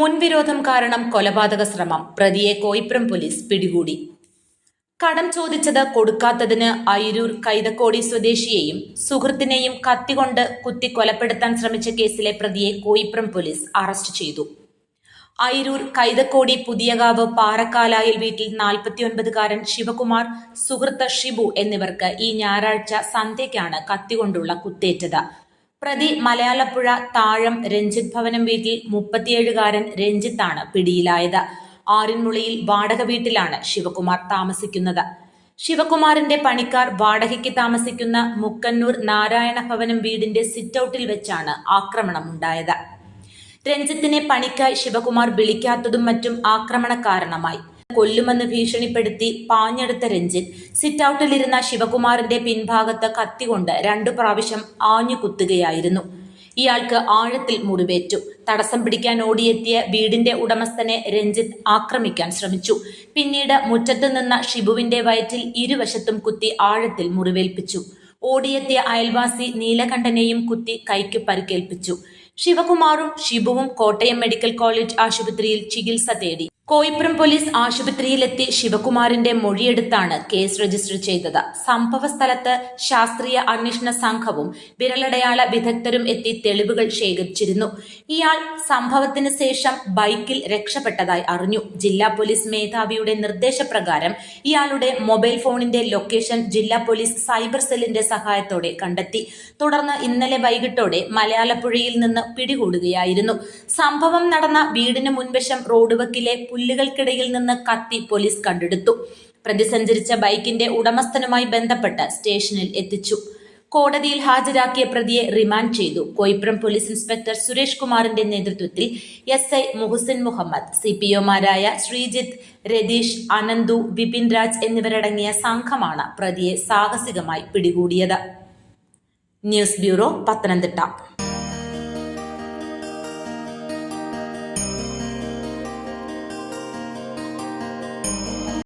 മുൻവിരോധം കാരണം കൊലപാതക ശ്രമം. പ്രതിയെ കോയിപ്പുറം പോലീസ് പിടികൂടി. കടം ചോദിച്ചത് കൊടുക്കാത്തതിന് അയിരൂർ കൈതക്കോടി സ്വദേശിയെയും സുഹൃത്തിനെയും കത്തികൊണ്ട് കുത്തി കൊലപ്പെടുത്താൻ ശ്രമിച്ച കേസിലെ പ്രതിയെ കോയിപ്പുറം പോലീസ് അറസ്റ്റ് ചെയ്തു. അയിരൂർ കൈതക്കോടി പുതിയകാവ് പാറക്കാലായിൽ വീട്ടിൽ നാൽപ്പത്തിയൊൻപതുകാരൻ ശിവകുമാർ സുഹൃത്ത് ഷിബു എന്നിവർക്ക് ഈ ഞായറാഴ്ച സന്ധ്യയ്ക്കാണ് കത്തികൊണ്ടുള്ള കുത്തേറ്റത്. പ്രതി മലയാളപ്പുഴ താഴം രഞ്ജിത് ഭവനം വീട്ടിൽ മുപ്പത്തിയേഴുകാരൻ രഞ്ജിത്താണ് പിടിയിലായത്. ആറിൻമുളിയിൽ വാടക വീട്ടിലാണ് ശിവകുമാർ താമസിക്കുന്നത്. ശിവകുമാറിന്റെ പണിക്കാർ വാടകയ്ക്ക് താമസിക്കുന്ന മുക്കന്നൂർ നാരായണ ഭവനം വീടിന്റെ സിറ്റൌട്ടിൽ വെച്ചാണ് ആക്രമണം ഉണ്ടായത് രഞ്ജിത്തിനെ പണിക്കായി ശിവകുമാർ വിളിക്കാത്തതും മറ്റും ആക്രമണ കാരണമായി. കൊല്ലുമെന്ന് ഭീഷണിപ്പെടുത്തി പാഞ്ഞെടുത്ത രഞ്ജിത്ത്. സിറ്റൌട്ടിലിരുന്ന ശിവകുമാറിന്റെ പിൻഭാഗത്ത് കത്തികൊണ്ട് രണ്ടു പ്രാവശ്യം ആഞ്ഞു കുത്തുകയായിരുന്നു. ഇയാൾക്ക് ആഴത്തിൽ മുറിവേറ്റു. തടസ്സം പിടിക്കാൻ ഓടിയെത്തിയ വീടിന്റെ ഉടമസ്ഥനെ രഞ്ജിത്ത് ആക്രമിക്കാൻ ശ്രമിച്ചു. പിന്നീട് മുറ്റത്ത് നിന്ന ഷിബുവിന്റെ വയറ്റിൽ ഇരുവശത്തും കുത്തി ആഴത്തിൽ മുറിവേൽപ്പിച്ചു. ഓടിയെത്തിയ അയൽവാസി നീലകണ്ഠനെയും കുത്തി കൈക്ക് പരിക്കേൽപ്പിച്ചു. ശിവകുമാറും ഷിബുവും കോട്ടയം മെഡിക്കൽ കോളേജ് ആശുപത്രിയിൽ ചികിത്സ തേടി. കോയിപ്പുറം പോലീസ് ആശുപത്രിയിലെത്തി ശിവകുമാറിന്റെ മൊഴിയെടുത്താണ് കേസ് രജിസ്റ്റർ ചെയ്തത്. സംഭവ സ്ഥലത്ത് ശാസ്ത്രീയ അന്വേഷണ സംഘവും വിരലടയാള വിദഗ്ധരും എത്തി തെളിവുകൾ ശേഖരിച്ചിരുന്നു. ഇയാൾ സംഭവത്തിന് ശേഷം ബൈക്കിൽ രക്ഷപ്പെട്ടതായി അറിഞ്ഞു. ജില്ലാ പോലീസ് മേധാവിയുടെ നിർദ്ദേശപ്രകാരം ഇയാളുടെ മൊബൈൽ ഫോണിന്റെ ലൊക്കേഷൻ ജില്ലാ പോലീസ് സൈബർ സെല്ലിന്റെ സഹായത്തോടെ കണ്ടെത്തി. തുടർന്ന് ഇന്നലെ വൈകിട്ടോടെ മലയാളപ്പുഴയിൽ നിന്ന് പിടികൂടുകയായിരുന്നു. സംഭവം നടന്ന വീടിന് മുൻവശം റോഡ് വക്കിലെ പുല്ലുകൾക്കിടയിൽ നിന്ന് കത്തി പോലീസ് കണ്ടെടുത്തു. പ്രതി സഞ്ചരിച്ച ബൈക്കിന്റെ ഉടമസ്ഥനുമായി ബന്ധപ്പെട്ട് സ്റ്റേഷനിൽ എത്തിച്ചു. കോടതിയിൽ ഹാജരാക്കിയ പ്രതിയെ റിമാൻഡ് ചെയ്തു. കോയിപ്രം പോലീസ് ഇൻസ്പെക്ടർ സുരേഷ് കുമാറിന്റെ നേതൃത്വത്തിൽ S I Muhsin Muhammad C P ഒമാരായ Sreejith Ratheesh Ananthu Vipin Raj എന്നിവരടങ്ങിയ സംഘമാണ് പ്രതിയെ സാഹസികമായി പിടികൂടിയത്. News bureau Pathanamthitta.